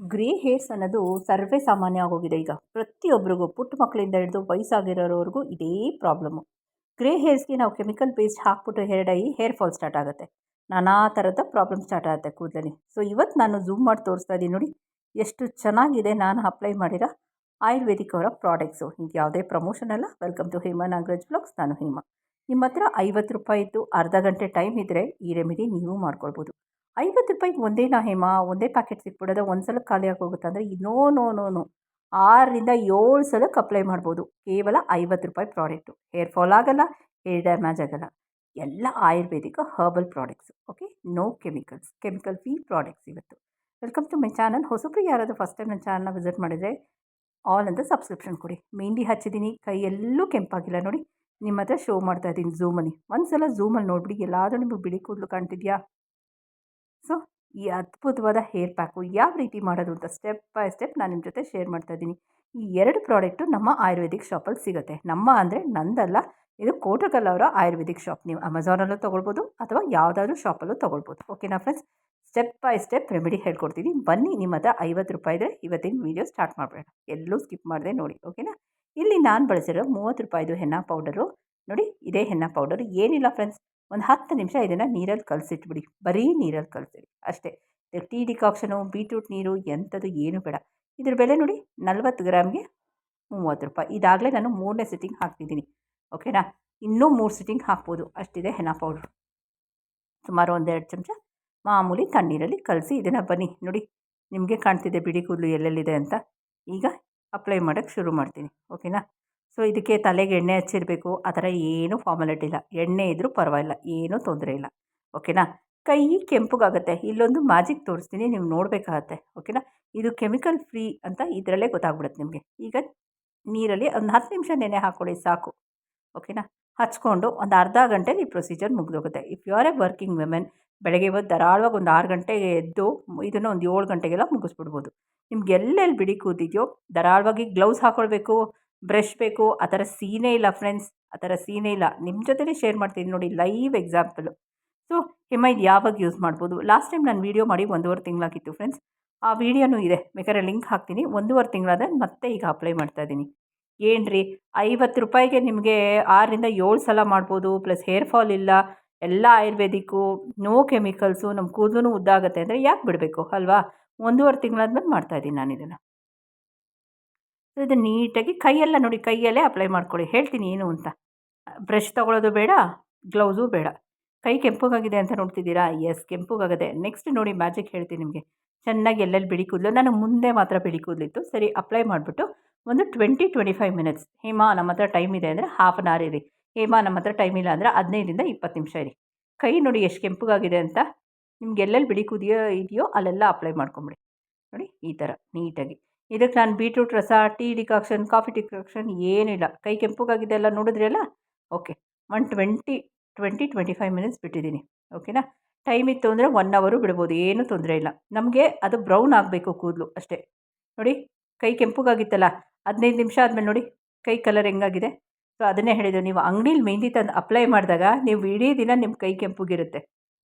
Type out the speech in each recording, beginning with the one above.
Grey hairs ಅನ್ನೋದು ಸರ್ವೇ ಸಾಮಾನ್ಯ ಆಗೋಗಿದೆ ಈಗ. ಪ್ರತಿಯೊಬ್ಬರಿಗೂ ಪುಟ್ಟ ಮಕ್ಕಳಿಂದ ಹಿಡಿದು ವಯಸ್ಸಾಗಿರೋರವರೆಗೂ ಇದೇ ಪ್ರಾಬ್ಲಮ್ಮು ಗ್ರೇ ಹೇರ್ಸ್ಗೆ ನಾವು ಕೆಮಿಕಲ್ ಬೇಸ್ಡ್ ಹಾಕ್ಬಿಟ್ಟು hair dye hair fall start ಆಗುತ್ತೆ. ನಾನಾ ಥರದ ಪ್ರಾಬ್ಲಮ್ ಸ್ಟಾರ್ಟ್ ಆಗುತ್ತೆ ಕೂದಲಲ್ಲಿ. ಸೊ ಇವತ್ತು ನಾನು ಝೂಮ್ ಮಾಡಿ ತೋರಿಸ್ತಾ ಇದ್ದೀನಿ ನೋಡಿ, ಎಷ್ಟು ಚೆನ್ನಾಗಿದೆ ನಾನು ಅಪ್ಲೈ ಮಾಡಿರೋ ಆಯುರ್ವೇದಿಕ್ ಅವರ ಪ್ರಾಡಕ್ಟ್ಸು ಈಗ ಯಾವುದೇ ಪ್ರಮೋಷನ್ ಅಲ್ಲ. Welcome to Hema Nagaraj blogs ನಾನು ಹೇಮಾ. ನಿಮ್ಮ ಹತ್ರ ಐವತ್ತು ರೂಪಾಯಿದ್ದು ಅರ್ಧ ಗಂಟೆ ಟೈಮ್ ಇದ್ದರೆ ಈ ರೆಮಿಡಿ ನೀವು ಮಾಡ್ಕೊಳ್ಬೋದು. ಐವತ್ತು ರೂಪಾಯಿಗೆ ಒಂದೇನಾ ಹೇಮಾ, ಒಂದೇ ಪ್ಯಾಕೆಟ್ ಸಿಕ್ಬಿಡೋದ ಒಂದು ಸಲ ಖಾಲಿ ಆಗೋಗುತ್ತೆ. ಅಂದರೆ ನೋ ನೋ ನೋ ನೋ. ಆರರಿಂದ ಏಳು ಸಲಕ್ಕೆ ಅಪ್ಲೈ ಮಾಡ್ಬೋದು. ಕೇವಲ ಐವತ್ತು ರೂಪಾಯಿ ಪ್ರಾಡಕ್ಟು ಹೇರ್ ಫಾಲ್ ಆಗೋಲ್ಲ ಹೇರ್ ಡ್ಯಾಮೇಜ್ ಆಗೋಲ್ಲ. ಎಲ್ಲ ಆಯುರ್ವೇದಿಕ herbal products okay no chemicals chemical free products ಇವತ್ತು. ವೆಲ್ಕಮ್ ಟು ಮೈ ಚಾನಲ್ ಹೊಸಬ್ರು ಯಾರಾದರೂ ಫಸ್ಟ್ ಟೈಮ್ ನನ್ನ ಚಾನಲ್ನ ವಿಸಿಟ್ ಮಾಡಿದರೆ ಆಲ್ ಅಂತ ಸಬ್ಸ್ಕ್ರಿಪ್ಷನ್ ಕೊಡಿ. ಮೆಹಂದಿ ಹಚ್ಚಿದ್ದೀನಿ ಕೈಯೆಲ್ಲೂ ಕೆಂಪಾಗಿಲ್ಲ ನೋಡಿ. ನಿಮ್ಮ ಹತ್ರ ಶೋ ಮಾಡ್ತಾ ಇದ್ದೀನಿ ಝೂಮಲ್ಲಿ ಒಂದು ಸಲ ಝೂಮಲ್ಲಿ ನೋಡಿಬಿಡಿ. ಎಲ್ಲಾದರೂ ನಿಮಗೆ ಬಿಳಿ ಕೂದಲು ಕಾಣ್ತಿದೆಯಾ? ಸೊ, ಈ ಅದ್ಭುತವಾದ ಹೇರ್ ಪ್ಯಾಕು ಯಾವ ರೀತಿ ಮಾಡೋದು ಅಂತ ಸ್ಟೆಪ್ ಬೈ ಸ್ಟೆಪ್ ನಾನು ನಿಮ್ಮ ಜೊತೆ ಶೇರ್ ಮಾಡ್ತಾ ಇದ್ದೀನಿ. ಈ ಎರಡು ಪ್ರಾಡಕ್ಟು ನಮ್ಮ ಆಯುರ್ವೇದಿಕ್ ಶಾಪಲ್ಲಿ ಸಿಗುತ್ತೆ. ನಮ್ಮ ಅಂದರೆ ನಂದಲ್ಲ, ಇದು ಕೋಟಗಲ್ ಅವರ ಆಯುರ್ವೇದಿಕ್ ಶಾಪ್. ನೀವು ಅಮೆಝಾನಲ್ಲೂ ತೊಗೊಳ್ಬೋದು ಅಥವಾ ಯಾವುದಾದ್ರೂ ಶಾಪಲ್ಲೂ ತೊಗೊಳ್ಬೋದು. ಓಕೆನಾ friends? Step by step remedy ಹೇಳ್ಕೊಡ್ತೀನಿ. ಬನ್ನಿ ನಿಮ್ಮ ಹತ್ರ ಐವತ್ತು ರೂಪಾಯಿ ಇದ್ದರೆ ಇವತ್ತಿನ ವೀಡಿಯೋ ಸ್ಟಾರ್ಟ್ ಮಾಡಬೇಡ ಎಲ್ಲೂ ಸ್ಕಿಪ್ ಮಾಡಿದೆ ನೋಡಿ, ಓಕೆನಾ? ಇಲ್ಲಿ ನಾನು ಬಳಸಿರೋ ಮೂವತ್ತು ರೂಪಾಯಿದು ಹೆನ್ನ ಪೌಡರು. ನೋಡಿ, ಇದೇ ಹೆನ್ನ ಪೌಡರ್. ಏನಿಲ್ಲ ಫ್ರೆಂಡ್ಸ್. ಒಂದು ಹತ್ತು ನಿಮಿಷ ಇದನ್ನು ನೀರಲ್ಲಿ ಕಲಸಿಟ್ಬಿಡಿ. ಬರೀ ನೀರಲ್ಲಿ ಕಲಸಿಡಿ. ಅಷ್ಟೇ. ಟೀ ಡಿಕಾಕ್ಷನು, ಬೀಟ್ರೂಟ್ ನೀರು ಎಂಥದ್ದು ಏನು ಬೇಡ. ಇದ್ರ ಬೆಲೆ ನೋಡಿ ನಲ್ವತ್ತು ಗ್ರಾಮ್ಗೆ ಮೂವತ್ತು ರೂಪಾಯಿ. ಇದಾಗಲೇ ನಾನು ಮೂರನೇ ಸಿಟ್ಟಿಂಗ್ ಹಾಕ್ತಿದ್ದೀನಿ. ಓಕೆನಾ? ಇನ್ನೂ ಮೂರು ಸಿಟ್ಟಿಂಗ್ ಹಾಕ್ಬೋದು. ಅಷ್ಟಿದೆ ಹೆನಾ ಪೌಡ್ರ್ ಸುಮಾರು ಒಂದೆರಡು ಚಮಚ ಮಾಮೂಲಿ ತಣ್ಣೀರಲ್ಲಿ ಕಲಸಿ ಇದನ್ನು ಬನ್ನಿ. ನೋಡಿ, ನಿಮಗೆ ಕಾಣ್ತಿದೆ ಬಿಡಿ ಕೂದಲು ಎಲ್ಲೆಲ್ಲಿದೆ ಅಂತ. ಈಗ ಅಪ್ಲೈ ಮಾಡೋಕ್ಕೆ ಶುರು ಮಾಡ್ತೀನಿ. ಓಕೆನಾ? ಸೊ ಇದಕ್ಕೆ ತಲೆಗೆ ಎಣ್ಣೆ ಹಚ್ಚಿರಬೇಕು. ಆ ಥರ ಏನೂ ಫಾರ್ಮಾಲಿಟಿ ಇಲ್ಲ. ಎಣ್ಣೆ ಇದ್ದರೂ ಪರವಾಗಿಲ್ಲ. ಏನೂ ತೊಂದರೆ ಇಲ್ಲ. ಓಕೆನಾ ಕೈ ಕೆಂಪಗಾಗುತ್ತೆ. ಇಲ್ಲೊಂದು ಮ್ಯಾಜಿಕ್ ತೋರಿಸ್ತೀನಿ. ನೀವು ನೋಡಬೇಕಾಗತ್ತೆ. ಓಕೆನಾ ಇದು ಕೆಮಿಕಲ್ ಫ್ರೀ ಅಂತ ಇದರಲ್ಲೇ ಗೊತ್ತಾಗ್ಬಿಡುತ್ತೆ ನಿಮಗೆ. ಈಗ ನೀರಲ್ಲಿ ಒಂದು ಹತ್ತು ನಿಮಿಷ ನೆನೆ ಹಾಕ್ಕೊಳ್ಳಿ ಸಾಕು. ಓಕೆನಾ ಹಚ್ಕೊಂಡು ಒಂದು ಅರ್ಧ ಗಂಟೆಲಿ ಈ procedure ಮುಗಿದೋಗುತ್ತೆ. If you are a working women ಬೆಳಗ್ಗೆ ಇವತ್ತು ಧಾರಾಳವಾಗಿ ಒಂದು ಆರು ಗಂಟೆಗೆ ಎದ್ದು ಇದನ್ನು ಒಂದು ಏಳು ಗಂಟೆಗೆಲ್ಲ ಮುಗಿಸ್ಬಿಡ್ಬೋದು. ನಿಮ್ಗೆ ಎಲ್ಲೆಲ್ಲಿ ಬಿಡಿ ಕೂತಿದೆಯೋ, ಧಾರಾಳವಾಗಿ ಗ್ಲೌಸ್ ಹಾಕ್ಕೊಳ್ಬೇಕು ಬ್ರಷ್ ಬೇಕು, ಆ ಥರ ಸೀನೇ ಇಲ್ಲ ಫ್ರೆಂಡ್ಸ್ ಆ ಥರ ಸೀನೇ ಇಲ್ಲ. ನಿಮ್ಮ ಜೊತೆಲೇ ಶೇರ್ ಮಾಡ್ತೀನಿ ನೋಡಿ ಲೈವ್ ಎಕ್ಸಾಂಪಲು ಸೊ ಹಿಮ ಇದು ಯಾವಾಗ ಯೂಸ್ ಮಾಡ್ಬೋದು? ಲಾಸ್ಟ್ ಟೈಮ್ ನಾನು ವೀಡಿಯೋ ಮಾಡಿ ಒಂದೂವರೆ ತಿಂಗಳಾಗಿತ್ತು ಫ್ರೆಂಡ್ಸ್ ಆ ವೀಡಿಯೋನೂ ಇದೆ. ಬೇಕಾದ್ರೆ ಲಿಂಕ್ ಹಾಕ್ತೀನಿ. ಒಂದೂವರೆ ತಿಂಗಳಾದ ಮತ್ತೆ ಈಗ ಅಪ್ಲೈ ಮಾಡ್ತಾ ಇದ್ದೀನಿ. ಏನು ರೀ ಐವತ್ತು ರೂಪಾಯಿಗೆ ನಿಮಗೆ ಆರರಿಂದ ಏಳು ಸಲ ಮಾಡ್ಬೋದು ಪ್ಲಸ್ ಹೇರ್ ಫಾಲ್ ಇಲ್ಲ, ಎಲ್ಲ ಆಯುರ್ವೇದಿಕ್ಕು ನೋ ಕೆಮಿಕಲ್ಸು ನಮ್ಮ ಕೂದಲು ಉದ್ದಾಗುತ್ತೆ ಅಂದರೆ ಯಾಕೆ ಬಿಡಬೇಕು, ಅಲ್ವಾ? ಒಂದೂವರೆ ತಿಂಗಳಾದ್ಮೇಲೆ ಮಾಡ್ತಾಯಿದ್ದೀನಿ ನಾನು ಇದನ್ನು ಇದು ನೀಟಾಗಿ ಕೈಯೆಲ್ಲ ನೋಡಿ, ಕೈಯಲ್ಲೇ ಅಪ್ಲೈ ಮಾಡ್ಕೊಳ್ಳಿ. ಹೇಳ್ತೀನಿ ಏನು ಅಂತ. ಬ್ರಷ್ ತೊಗೊಳೋದು ಬೇಡ ಗ್ಲೌಸು ಬೇಡ. ಕೈ ಕೆಂಪಗಾಗಿದೆ ಅಂತ ನೋಡ್ತಿದ್ದೀರಾ? ಎಸ್ ಕೆಂಪುಗಾಗದೆ. ನೆಕ್ಸ್ಟ್ ನೋಡಿ ಮ್ಯಾಜಿಕ್ ಹೇಳ್ತೀನಿ ನಿಮಗೆ. ಚೆನ್ನಾಗಿ ಎಲ್ಲೆಲ್ಲಿ ಬಿಡಿ ಕೂದಲು? ನಾನು ಮುಂದೆ ಮಾತ್ರ ಬಿಡಿ ಕೂದಲಿತ್ತು. ಸರಿ ಅಪ್ಲೈ ಮಾಡಿಬಿಟ್ಟು ಒಂದು twenty twenty five minutes Hema, ನಮ್ಮ ಹತ್ರ ಟೈಮ್ ಇದೆ ಅಂದರೆ ಹಾಫ್ ಆನ್ ಅವರ್ ಇರಿ. ಹೇಮಾ, ನಮ್ಮ ಹತ್ರ ಟೈಮ್ ಇಲ್ಲ ಅಂದರೆ ಹದಿನೈದರಿಂದ ಇಪ್ಪತ್ತು ನಿಮಿಷ ಇರಿ. ಕೈ ನೋಡಿ ಎಷ್ಟು ಕೆಂಪಗಾಗಿದೆ ಅಂತ. ನಿಮ್ಗೆ ಎಲ್ಲೆಲ್ಲಿ ಬಿಡಿ ಕೂದಿಯೋ, ಇದೆಯೋ ಅಲ್ಲೆಲ್ಲ ಅಪ್ಲೈ ಮಾಡ್ಕೊಂಬಿಡಿ. ನೋಡಿ, ಈ ಥರ ನೀಟಾಗಿ. ಇದಕ್ಕೆ ನಾನು ಬೀಟ್ರೂಟ್ ರಸ ಟೀ ಡಿಕಾಕ್ಷನ್ ಕಾಫಿ ಡಿಕಾಕ್ಷನ್ ಏನಿಲ್ಲ. ಕೈ ಕೆಂಪುಗಾಗಿದೆ ಎಲ್ಲ ನೋಡಿದ್ರಲ್ಲ okay one twenty twenty twenty five minutes ಬಿಟ್ಟಿದ್ದೀನಿ. ಓಕೆನಾ ಟೈಮ್ ಇತ್ತು ಅಂದರೆ ಒನ್ ಅವರು ಬಿಡ್ಬೋದು. ಏನೂ ತೊಂದರೆ ಇಲ್ಲ. ನಮಗೆ ಅದು ಬ್ರೌನ್ ಆಗಬೇಕು ಕೂದಲು ಅಷ್ಟೇ. ನೋಡಿ, ಕೈ ಕೆಂಪುಗಾಗಿತ್ತಲ್ಲ? ಹದಿನೈದು ನಿಮಿಷ ಆದಮೇಲೆ ನೋಡಿ, ಕೈ ಕಲರ್ ಹೆಂಗಾಗಿದೆ? ಸೊ ಅದನ್ನೇ ಹೇಳಿದ್ದು. ನೀವು ಅಂಗಡೀಲಿ ಮೆಹಂದಿ ತಂದು ಅಪ್ಲೈ ಮಾಡಿದಾಗ ನೀವು ಇಡೀ ದಿನ ನಿಮ್ಮ ಕೈ ಕೆಂಪುಗಿರುತ್ತೆ.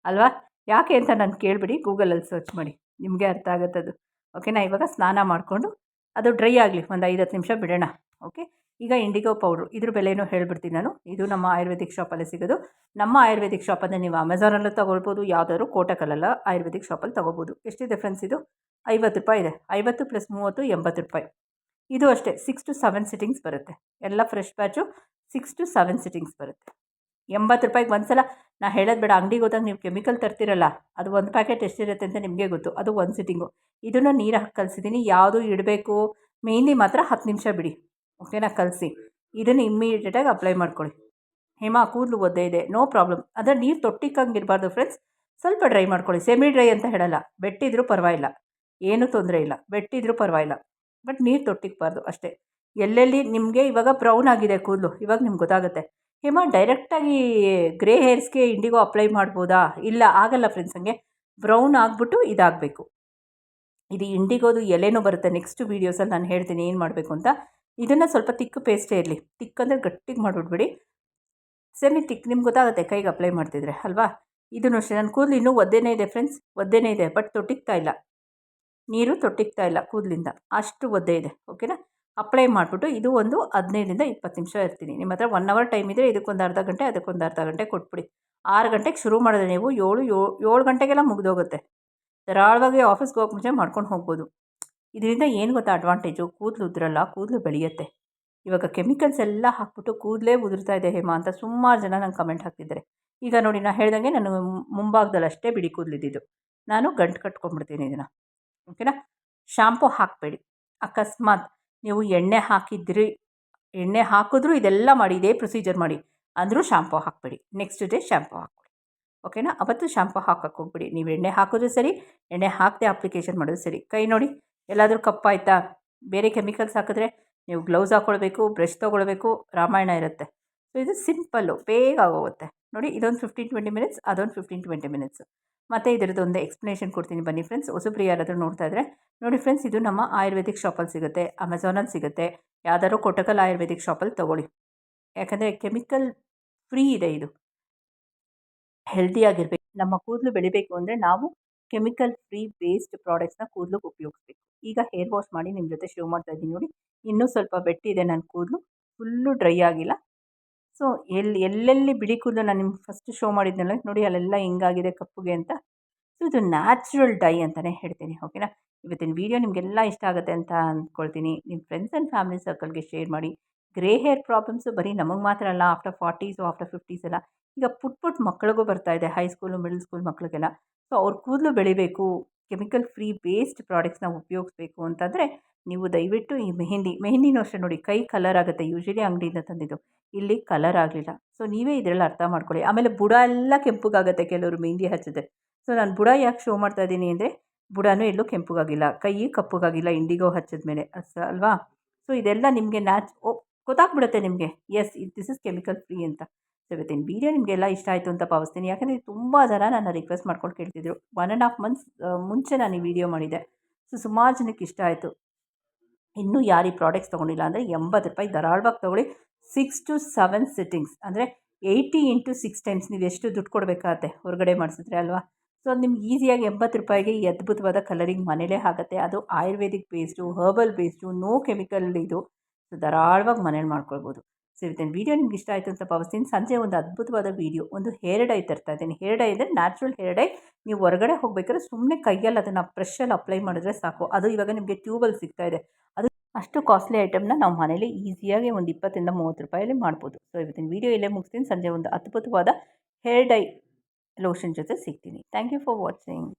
ಅಲ್ವಾ? ಯಾಕೆ ಅಂತ ನಾನು ಕೇಳಿಬಿಡಿ ಗೂಗಲಲ್ಲಿ ಸರ್ಚ್ ಮಾಡಿ. ನಿಮಗೆ ಅರ್ಥ ಆಗುತ್ತದು. ಓಕೆನಾ ಇವಾಗ ಸ್ನಾನ ಮಾಡಿಕೊಂಡು ಅದು ಡ್ರೈ ಆಗಲಿ, ಒಂದು ಐದು ಹತ್ತು ನಿಮಿಷ ಬಿಡೋಣ. ಓಕೆ ಈಗ ಇಂಡಿಗೋ ಪೌಡ್ರು ಇದ್ರ ಬೆಲೆನೂ ಹೇಳ್ಬಿಡ್ತೀನಿ ನಾನು. ಇದು ನಮ್ಮ ಆಯುರ್ವೇದಿಕ್ ಶಾಪಲ್ಲಿ ಸಿಗೋದು. ನಮ್ಮ ಆಯುರ್ವೇದಿಕ್ ಶಾಪನ್ನು ನೀವು ಅಮೆಝಾನಲ್ಲೂ ತೊಗೊಳ್ಬೋದು, ಯಾವುದಾದ್ರು ಕೋಟಕಲಲ್ಲ ಆಯುರ್ವೇದಿಕ್ ಶಾಪಲ್ಲಿ ತೊಗೋಬೋದು ಎಷ್ಟು ಡಿಫ್ರೆನ್ಸ್ ಇದು? ಐವತ್ತು ರೂಪಾಯಿ ಇದೆ. ಐವತ್ತು ಪ್ಲಸ್ ಮೂವತ್ತು, ಎಂಬತ್ತು ರೂಪಾಯಿ. ಇದು ಅಷ್ಟೇ ಸಿಕ್ಸ್ ಟು ಸೆವೆನ್ ಸಿಟ್ಟಿಂಗ್ಸ್ ಬರುತ್ತೆ. ಎಲ್ಲ fresh batch six to seven sittings ಬರುತ್ತೆ. ಎಂಬತ್ತು ರೂಪಾಯಿಗೆ ಒಂದು ಸಲ ನಾ ಹೇಳೋದು ಬೇಡ, ಅಂಗಡಿಗೆ ಹೋದಾಗ ನೀವು ಕೆಮಿಕಲ್ ತರ್ತಿರಲ್ಲ, ಅದು ಒಂದು ಪ್ಯಾಕೆಟ್ ಎಷ್ಟಿರುತ್ತೆ ಅಂತ ನಿಮಗೆ ಗೊತ್ತು, ಅದು ಒಂದು ಸಿಟ್ಟಿಂಗು ಇದನ್ನು ನೀರು ಹಾಕಿ ಕಲಿಸಿದ್ದೀನಿ ಯಾವುದು ಇಡಬೇಕು ಮೇಯ್ನ್ಲಿ ಮಾತ್ರ ಹತ್ತು ನಿಮಿಷ ಬಿಡಿ ಓಕೆನಾ ಕಲಸಿ. ಇದನ್ನು ಇಮ್ಮಿಡಿಯೇಟಾಗಿ ಅಪ್ಲೈ ಮಾಡ್ಕೊಳ್ಳಿ ಹೇಮಾ, ಕೂದಲು ಒದ್ದೆ ಇದೆ ನೋ ಪ್ರಾಬ್ಲಮ್ ಅದರ ನೀರು ತೊಟ್ಟಿಕ್ಕಂಗಿರಬಾರ್ದು ಫ್ರೆಂಡ್ಸ್ ಸ್ವಲ್ಪ ಡ್ರೈ ಮಾಡ್ಕೊಳ್ಳಿ ಸೆಮಿ ಡ್ರೈ ಅಂತ ಹೇಳಲ್ಲ, ಬೆಟ್ಟಿದ್ರೂ ಪರವಾಗಿಲ್ಲ, ಏನೂ ತೊಂದರೆ ಇಲ್ಲ, ಬೆಟ್ಟಿದ್ರೂ ಪರವಾಗಿಲ್ಲ ಬಟ್ ನೀರು ತೊಟ್ಟಿಕ್ಬಾರ್ದು ಅಷ್ಟೇ. ಎಲ್ಲೆಲ್ಲಿ ನಿಮಗೆ ಇವಾಗ ಬ್ರೌನ್ ಆಗಿದೆ ಕೂದಲು, ಇವಾಗ ನಿಮ್ಗೆ ಗೊತ್ತಾಗುತ್ತೆ. ಹೇಮ ಡೈರೆಕ್ಟಾಗಿ ಗ್ರೇ ಹೇರ್ಸ್ಗೆ ಇಂಡಿಗೋ ಅಪ್ಲೈ ಮಾಡ್ಬೋದಾ? ಇಲ್ಲ, ಆಗಲ್ಲ ಫ್ರೆಂಡ್ಸ್ ಹಂಗೆ. ಬ್ರೌನ್ ಆಗಿಬಿಟ್ಟು ಇದಾಗಬೇಕು. ಇದು ಇಂಡಿಗೋದು ಎಲೆನೂ ಬರುತ್ತೆ. ನೆಕ್ಸ್ಟ್ ವೀಡಿಯೋಸಲ್ಲಿ ನಾನು ಹೇಳ್ತೀನಿ ಏನು ಮಾಡಬೇಕು ಅಂತ. ಇದನ್ನು ಸ್ವಲ್ಪ ತಿಕ್ಕು ಪೇಸ್ಟೇ ಇರಲಿ. ತಿಕ್ ಅಂದರೆ ಗಟ್ಟಿಗೆ ಮಾಡಿಬಿಡ್ಬೇಡಿ. ಸೆಮಿ ತಿಕ್ ನಿಮ್ಗೆ ಗೊತ್ತಾಗುತ್ತೆ ಕೈಗೆ ಅಪ್ಲೈ ಮಾಡ್ತಿದ್ರೆ, ಅಲ್ವಾ? ಇದನ್ನು ಅಷ್ಟೇ. ನನ್ನ ಕೂದಲು ಇನ್ನೂ ಒದ್ದೆನೇ ಇದೆ ಫ್ರೆಂಡ್ಸ್. ಒದ್ದೆನೇ ಇದೆ, ಬಟ್ ತೊಟ್ಟಿಗ್ತಾ ಇಲ್ಲ. ನೀರು ತೊಟ್ಟಿಗ್ತಾ ಇಲ್ಲ ಕೂದಲಿಂದ. ಅಷ್ಟು ಒದ್ದೆ ಇದೆ, ಓಕೆನಾ? ಅಪ್ಲೈ ಮಾಡಿಬಿಟ್ಟು ಇದು ಒಂದು ಹದಿನೈದರಿಂದ ಇಪ್ಪತ್ತು ನಿಮಿಷ ಇರ್ತೀನಿ. ನಿಮ್ಮ ಹತ್ರ ಒನ್ ಅವರ್ ಟೈಮ್ ಇದ್ದರೆ ಇದಕ್ಕೊಂದು ಅರ್ಧ ಗಂಟೆ, ಅದಕ್ಕೊಂದು ಅರ್ಧ ಗಂಟೆ ಕೊಟ್ಬಿಡಿ. ಆರು ಗಂಟೆಗೆ ಶುರು ಮಾಡಿದ್ರೆ ನೀವು ಏಳು ಏಳು ಗಂಟೆಗೆಲ್ಲ ಮುಗಿದೋಗುತ್ತೆ. ಧಾರಾಳವಾಗಿ ಆಫೀಸ್ಗೆ ಹೋಗಿ ಮುಂಚೆ ಮಾಡ್ಕೊಂಡು ಹೋಗ್ಬೋದು. ಇದರಿಂದ ಏನು ಗೊತ್ತಾ ಅಡ್ವಾಂಟೇಜು ಕೂದಲು ಉದ್ರಲ್ಲ, ಕೂದಲು ಬೆಳೆಯುತ್ತೆ. ಇವಾಗ ಕೆಮಿಕಲ್ಸ್ ಎಲ್ಲ ಹಾಕ್ಬಿಟ್ಟು ಕೂದಲೇ ಉದುರ್ತಾ ಇದೆ ಹೇಮಾ ಅಂತ ಸುಮಾರು ಜನ ನಂಗೆ ಕಮೆಂಟ್ ಹಾಕ್ತಿದ್ದಾರೆ. ಈಗ ನೋಡಿ ನಾನು ಹೇಳ್ದಂಗೆ ನಾನು ಮುಂಭಾಗದಲ್ಲಿ ಅಷ್ಟೇ ಬಿಡಿ ಕೂದಲಿದ್ದಿದ್ದು. ನಾನು ಗಂಟು ಕಟ್ಕೊಂಡ್ಬಿಡ್ತೀನಿ ಇದನ್ನು. ಓಕೆನಾ ಶಾಂಪು ಹಾಕಬೇಡಿ. ಅಕಸ್ಮಾತ್ ನೀವು ಎಣ್ಣೆ ಹಾಕಿದ್ರಿ, ಎಣ್ಣೆ ಹಾಕಿದ್ರೂ ಇದೆಲ್ಲ ಮಾಡಿ, ಇದೇ ಪ್ರೊಸೀಜರ್ ಮಾಡಿ. ಅಂದರೂ ಶಾಂಪು ಹಾಕಬೇಡಿ. ನೆಕ್ಸ್ಟ್ ಡೇ ಶಾಂಪು ಹಾಕ್ಬಿಡಿ. ಓಕೆನಾ ಅವತ್ತು ಶಾಂಪು ಹಾಕಕ್ಕೆ ಹೋಗ್ಬಿಡಿ. ನೀವು ಎಣ್ಣೆ ಹಾಕಿದ್ರೂ ಸರಿ, ಎಣ್ಣೆ ಹಾಕದೆ ಅಪ್ಲಿಕೇಶನ್ ಮಾಡೋದು ಸರಿ. ಕೈ ನೋಡಿ, ಎಲ್ಲಾದರೂ ಕಪ್ಪಾಯ್ತಾ? ಬೇರೆ ಕೆಮಿಕಲ್ಸ್ ಹಾಕಿದ್ರೆ ನೀವು ಗ್ಲೌಸ್ ಹಾಕ್ಕೊಳ್ಬೇಕು ಬ್ರಷ್ ತೊಗೊಳ್ಬೇಕು, ರಾಮಾಯಣ ಇರುತ್ತೆ. ಸೊ ಇದು ಸಿಂಪಲ್ಲು ಬೇಗ ಆಗೋಗುತ್ತೆ. ನೋಡಿ, ಇದೊಂದು ಫಿಫ್ಟೀನ್ ಟ್ವೆಂಟಿ ಮಿನಿಟ್ಸ್ ಅದೊಂದು ಫಿಫ್ಟೀನ್ ಟ್ವೆಂಟಿ ಮಿನಿಟ್ಸ್ ಮತ್ತು ಇದರದ್ದೊಂದು ಎಕ್ಸ್ಪ್ಲನೇಷನ್ ಕೊಡ್ತೀನಿ ಬನ್ನಿ ಫ್ರೆಂಡ್ಸ್ ಹೊಸಬ್ರು ಯಾರಾದರೂ ನೋಡ್ತಾ ಇದ್ದರೆ ನೋಡಿ ಫ್ರೆಂಡ್ಸ್ ಇದು ನಮ್ಮ ಆಯುರ್ವೇದಿಕ್ ಶಾಪಲ್ಲಿ ಸಿಗುತ್ತೆ ಅಮೆಝಾನಲ್ಲಿ ಸಿಗುತ್ತೆ. ಯಾವ್ದಾದ್ರು ಕೊಟಕಲ್ ಆಯುರ್ವೇದಿಕ್ ಶಾಪಲ್ಲಿ ತೊಗೊಳ್ಳಿ. ಯಾಕಂದರೆ ಕೆಮಿಕಲ್ ಫ್ರೀ ಇದೆ ಇದು. ಹೆಲ್ದಿಯಾಗಿರ್ಬೇಕು ನಮ್ಮ ಕೂದಲು ಬೆಳಿಬೇಕು ಅಂದರೆ ನಾವು ಕೆಮಿಕಲ್ ಫ್ರೀ ಬೇಸ್ಡ್ ಪ್ರಾಡಕ್ಟ್ಸ್ನ ಕೂದಲಿಗೆ ಉಪಯೋಗಿಸ್ಬೇಕು. ಈಗ ಹೇರ್ ವಾಶ್ ಮಾಡಿ ನಿಮ್ಮ ಜೊತೆ ಶೇವ್ ಮಾಡ್ತಾ ಇದ್ದೀನಿ ನೋಡಿ. ಇನ್ನೂ ಸ್ವಲ್ಪ ಬೆಟ್ಟಿದೆ ನನ್ನ ಕೂದಲು. ಫುಲ್ಲು ಡ್ರೈ ಆಗಿಲ್ಲ. ಸೊ ಎಲ್ಲಿ ಎಲ್ಲೆಲ್ಲಿ ಬಿಳಿ ಕೂದಲು ನಾನು ನಿಮ್ಗೆ ಫಸ್ಟ್ ಶೋ ಮಾಡಿದ್ನಲ್ಲ, ನೋಡಿ ಅಲ್ಲೆಲ್ಲ ಹಿಂಗಾಗಿದೆ ಕಪ್ಪುಗೆ ಅಂತ. ಸೊ, ಇದು ನ್ಯಾಚುರಲ್ ಡೈ ಅಂತಲೇ ಹೇಳ್ತೀನಿ ಓಕೆನಾ ಇವತ್ತಿನ ವೀಡಿಯೋ ನಿಮಗೆಲ್ಲ ಇಷ್ಟ ಆಗುತ್ತೆ ಅಂತ ಅಂದ್ಕೊಳ್ತೀನಿ ನಿಮ್ಮ ಫ್ರೆಂಡ್ಸ್ ಆ್ಯಂಡ್ ಫ್ಯಾಮಿಲಿ ಸರ್ಕಲ್ಗೆ ಶೇರ್ ಮಾಡಿ. ಗ್ರೇ ಹೇರ್ ಪ್ರಾಬ್ಲಮ್ಸು ಬರೀ ನಮಗೆ ಮಾತ್ರ ಅಲ್ಲ ಆಫ್ಟರ್ ಫಾರ್ಟೀಸು ಆಫ್ಟರ್ ಫಿಫ್ಟೀಸ್ ಎಲ್ಲ. ಈಗ ಪುಟ್ ಪುಟ್ ಮಕ್ಕಳಿಗೂ ಬರ್ತಾ ಇದೆ ಹೈ ಸ್ಕೂಲು ಮಿಡಲ್ ಸ್ಕೂಲ್ ಮಕ್ಕಳಿಗೆಲ್ಲ ಸೊ, ಅವ್ರ ಕೂದಲು ಬೆಳಿಬೇಕು. ಕೆಮಿಕಲ್ ಫ್ರೀ ಬೇಸ್ಡ್ ಪ್ರಾಡಕ್ಟ್ಸ್ನ ಉಪಯೋಗಿಸ್ಬೇಕು ಅಂತಂದರೆ, ನೀವು ದಯವಿಟ್ಟು ಈ ಮೆಹಂದಿ, ಮೆಹಂದಿನೂ ಅಷ್ಟೇ ನೋಡಿ, ಕೈ ಕಲರ್ ಆಗುತ್ತೆ ಯೂಶ್ವಲಿ ಅಂಗಡಿಯಿಂದ ತಂದಿದ್ದು. ಇಲ್ಲಿ ಕಲರ್ ಆಗಲಿಲ್ಲ. ಸೊ ನೀವೇ ಇದರಲ್ಲಿ ಅರ್ಥ ಮಾಡ್ಕೊಳ್ಳಿ. ಆಮೇಲೆ ಬುಡ ಎಲ್ಲ ಕೆಂಪುಗಾಗುತ್ತೆ ಕೆಲವರು ಮೆಹಂದಿ ಹಚ್ಚಿದ್ರೆ. ಸೊ ನಾನು ಬುಡ ಯಾಕೆ ಶೋ ಮಾಡ್ತಾ ಇದ್ದೀನಿ ಅಂದರೆ, ಬುಡನೂ ಎಲ್ಲೂ ಕೆಂಪುಗಾಗಿಲ್ಲ. ಕೈ ಕಪ್ಪುಗಾಗಿಲ್ಲ ಇಂಡಿಗೋ ಹಚ್ಚಿದ ಮೇಲೆ ಅಲ್ವಾ? ಸೊ ಇದೆಲ್ಲ ನಿಮಗೆ ನ್ಯಾಚ್ ಓ, ಗೊತ್ತಾಗ್ಬಿಡುತ್ತೆ ನಿಮಗೆ. Yes this is chemical free ಅಂತ. ಸೊ ಇವತ್ತಿನ ವೀಡಿಯೋ ನಿಮಗೆಲ್ಲ ಇಷ್ಟ ಆಯಿತು ಅಂತ ಭಾವಿಸ್ತೀನಿ. ಯಾಕಂದರೆ ತುಂಬ ಜನ ನನ್ನ ರಿಕ್ವೆಸ್ಟ್ ಮಾಡ್ಕೊಂಡು ಕೇಳ್ತಿದ್ರು. ಒನ್ ಆ್ಯಂಡ್ ಹಾಫ್ ಮಂತ್ಸ್ ಮುಂಚೆ ನಾನು ಈ ವಿಡಿಯೋ ಮಾಡಿದ್ದೆ. ಸೊ ಸುಮಾರು ಜನಕ್ಕೆ ಇಷ್ಟ ಆಯಿತು. ಇನ್ನೂ ಯಾರು ಈ ಪ್ರಾಡಕ್ಟ್ಸ್ ತೊಗೊಂಡಿಲ್ಲ ಅಂದರೆ ಎಂಬತ್ತು ರೂಪಾಯಿ ಧಾರಾಳವಾಗಿ ತೊಗೊಳ್ಳಿ. ಸಿಕ್ಸ್ ಟು ಸೆವೆನ್ ಸಿಟ್ಟಿಂಗ್ಸ್ ಅಂದರೆ ಏಯ್ಟಿ ಇಂಟು ಸಿಕ್ಸ್ ಟೈಮ್ಸ್ ನೀವು ಎಷ್ಟು ದುಡ್ಡು ಕೊಡಬೇಕಾಗತ್ತೆ ಹೊರಗಡೆ ಮಾಡಿಸಿದ್ರೆ ಅಲ್ವಾ? ಸೊ ಅದು ನಿಮ್ಗೆ ಈಸಿಯಾಗಿ ಎಂಬತ್ತು ರೂಪಾಯಿಗೆ ಈ ಅದ್ಭುತವಾದ ಕಲರಿಂಗ್ ಮನೇಲೇ ಆಗುತ್ತೆ. ಅದು Ayurvedic based herbal based no chemical ಇದು. ಸೊ ಧಾರಾಳವಾಗಿ ಮನೇಲಿ ಮಾಡ್ಕೊಳ್ಬೋದು. ಸೊ ಇವತ್ತಿನ ವೀಡಿಯೋ ನಿಮ್ಗೆ ಇಷ್ಟ ಆಯಿತು ಅಂತ ಭಾವಿಸ್ತೀನಿ. ಸಂಜೆ ಒಂದು ಅದ್ಭುತವಾದ ವೀಡಿಯೋ ಒಂದು ಹೇರ್ ಡೈ ತರ್ತಾ ಇದ್ದೀನಿ. ಹೇರ್ ಡೈ ಅಂದರೆ ನ್ಯಾಚುರಲ್ ಹೇರ್ ಡೈ ನೀವು ಹೊರಗಡೆ ಹೋಗಬೇಕಾದ್ರೆ ಸುಮ್ಮನೆ ಕೈಯಲ್ಲಿ ಅದನ್ನು ಫ್ರೆಶಲ್ಲಿ ಅಪ್ಲೈ ಮಾಡಿದ್ರೆ ಸಾಕು. ಅದು ಇವಾಗ ನಿಮಗೆ ಟ್ಯೂಬಲ್ಲಿ ಸಿಗ್ತಾ ಇದೆ. ಅದು ಅಷ್ಟು ಕಾಸ್ಟ್ಲಿ ಐಟಮ್ನ ನಾವು ಮನೇಲಿ ಈಸಿಯಾಗಿ ಒಂದು ಇಪ್ಪತ್ತರಿಂದ ಮೂವತ್ತು ರೂಪಾಯಲ್ಲಿ ಮಾಡ್ಬೋದು. ಸೊ ಇವತ್ತಿನ ವೀಡಿಯೋ ಇಲ್ಲೇ ಮುಗಿಸ್ತೀನಿ. ಸಂಜೆ ಒಂದು ಅದ್ಭುತವಾದ ಹೇರ್ ಡೈ ಲೋಷನ್ ಜೊತೆ ಸಿಗ್ತೀನಿ. Thank you for watching